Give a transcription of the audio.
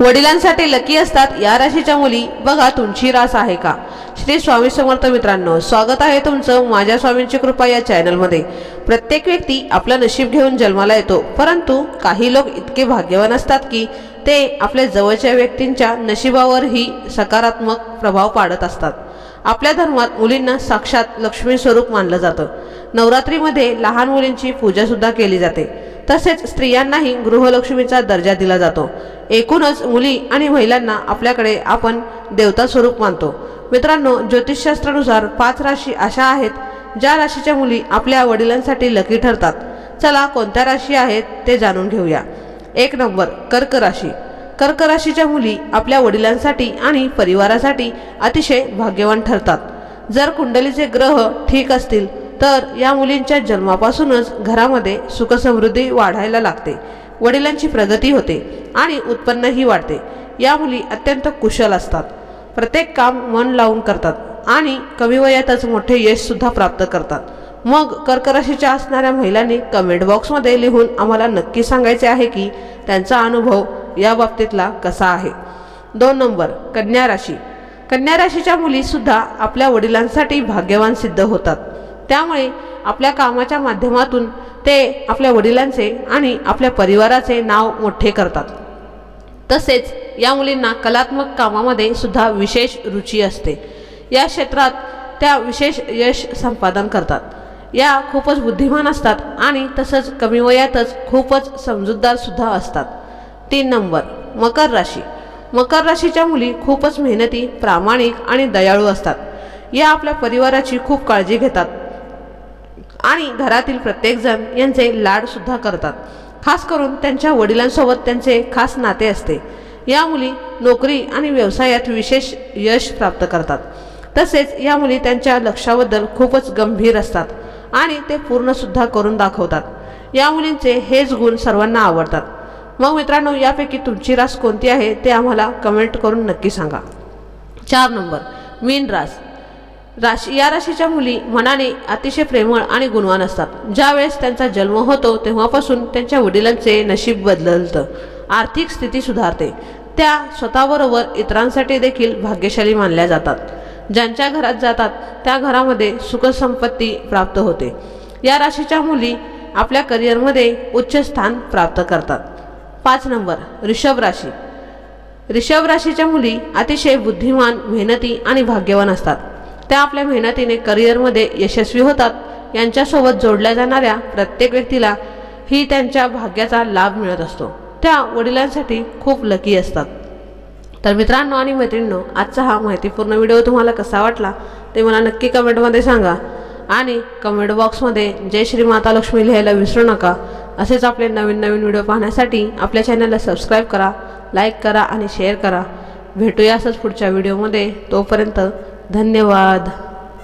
वडिलांसाठी लकी असतात या राशीच्या मुली. बघा तुमची रास आहे का? श्री स्वामी समर्थ मित्रांनो स्वागत आहे तुमचं माझ्या स्वामींची कृपा या चॅनलमध्ये. प्रत्येक व्यक्ती आपलं नशीब घेऊन जन्माला येतो परंतु काही लोक इतके भाग्यवान असतात की ते आपल्या जवळच्या व्यक्तींच्या नशिबावरही सकारात्मक प्रभाव पाडत असतात. आपल्या धर्मात मुलींना साक्षात लक्ष्मी स्वरूप मानलं जातं. नवरात्रीमध्ये लहान मुलींची पूजासुद्धा केली जाते. तसेच स्त्रियांनाही गृहलक्ष्मीचा दर्जा दिला जातो. एकूणच मुली आणि महिलांना आपल्याकडे आपण देवता स्वरूप मानतो. मित्रांनो ज्योतिषशास्त्रानुसार पाच राशी अशा आहेत ज्या राशीच्या मुली आपल्या वडिलांसाठी लकी ठरतात. चला कोणत्या राशी आहेत ते जाणून घेऊया. एक नंबर कर्क राशी. कर्क राशीच्या मुली आपल्या वडिलांसाठी आणि परिवारासाठी अतिशय भाग्यवान ठरतात. जर कुंडलीचे ग्रह ठीक असतील तर या मुलींच्या जन्मापासूनच घरामध्ये सुखसमृद्धी वाढायला लागते. वडिलांची प्रगती होते आणि उत्पन्नही वाढते. या मुली अत्यंत कुशल असतात. प्रत्येक काम मन लावून करतात आणि कमी वयातच मोठे यशसुद्धा प्राप्त करतात. मग कर्क राशीच्या असणाऱ्या महिलांनी कमेंट बॉक्समध्ये लिहून आम्हाला नक्की सांगायचे आहे की त्यांचा अनुभव या बाबतीतला कसा आहे. दोन नंबर कन्या राशी. कन्या राशीच्या मुलीसुद्धा आपल्या वडिलांसाठी भाग्यवान सिद्ध होतात. त्यामुळे आपल्या कामाच्या माध्यमातून ते आपल्या वडिलांचे आणि आपल्या परिवाराचे नाव मोठे करतात. तसेच या मुलींना कलात्मक कामामध्ये सुद्धा विशेष रुची असते. या क्षेत्रात त्या विशेष यश संपादन करतात. या खूपच बुद्धिमान असतात आणि तसंच कमी वयातच खूपच समजूतदारसुद्धा असतात. तीन नंबर मकर राशी. मकर राशीच्या मुली खूपच मेहनती प्रामाणिक आणि दयाळू असतात. या आपल्या परिवाराची खूप काळजी घेतात. आणि घरातील प्रत्येकजण यांचे लाडसुद्धा करतात. खास करून त्यांच्या वडिलांसोबत त्यांचे खास नाते असते. या मुली नोकरी आणि व्यवसायात विशेष यश प्राप्त करतात. तसेच या मुली त्यांच्या लक्षाबद्दल खूपच गंभीर असतात आणि ते पूर्णसुद्धा करून दाखवतात. या मुलींचे हेच गुण सर्वांना आवडतात. मग मित्रांनो यापैकी तुमची रास कोणती आहे ते आम्हाला कमेंट करून नक्की सांगा. चार नंबर. मीन रास. राशी या राशीच्या मुली मनाने अतिशय प्रेमळ आणि गुणवान असतात. ज्यावेळेस त्यांचा जन्म होतो तेव्हापासून त्यांच्या वडिलांचे नशीब बदलतं. आर्थिक स्थिती सुधारते. त्या स्वतःबरोबर इतरांसाठी देखील भाग्यशाली मानल्या जातात. ज्यांच्या घरात जातात त्या घरामध्ये सुखसंपत्ती प्राप्त होते. या राशीच्या मुली आपल्या करिअरमध्ये उच्च स्थान प्राप्त करतात. पाच नंबर ऋषभ राशी. ऋषभ राशीच्या मुली अतिशय बुद्धिमान मेहनती आणि भाग्यवान असतात. त्या आपल्या मेहनतीने करिअरमध्ये यशस्वी होतात. यांच्यासोबत जोडल्या जाणाऱ्या प्रत्येक व्यक्तीला ही त्यांच्या भाग्याचा लाभ मिळत असतो. त्या वडिलांसाठी खूप लकी असतात. तर मित्रांनो आणि मैत्रिणींनो आजचा हा माहितीपूर्ण व्हिडिओ तुम्हाला कसा वाटला ते मला नक्की कमेंटमध्ये सांगा. आणि कमेंट बॉक्समध्ये जय श्री माता लक्ष्मी लिहायला विसरू नका. असेच आपले नवीन नवीन व्हिडिओ पाहण्यासाठी आपल्या चॅनलला सबस्क्राईब करा लाईक करा आणि शेअर करा. भेटूया असंच पुढच्या व्हिडिओमध्ये तोपर्यंत धन्यवाद.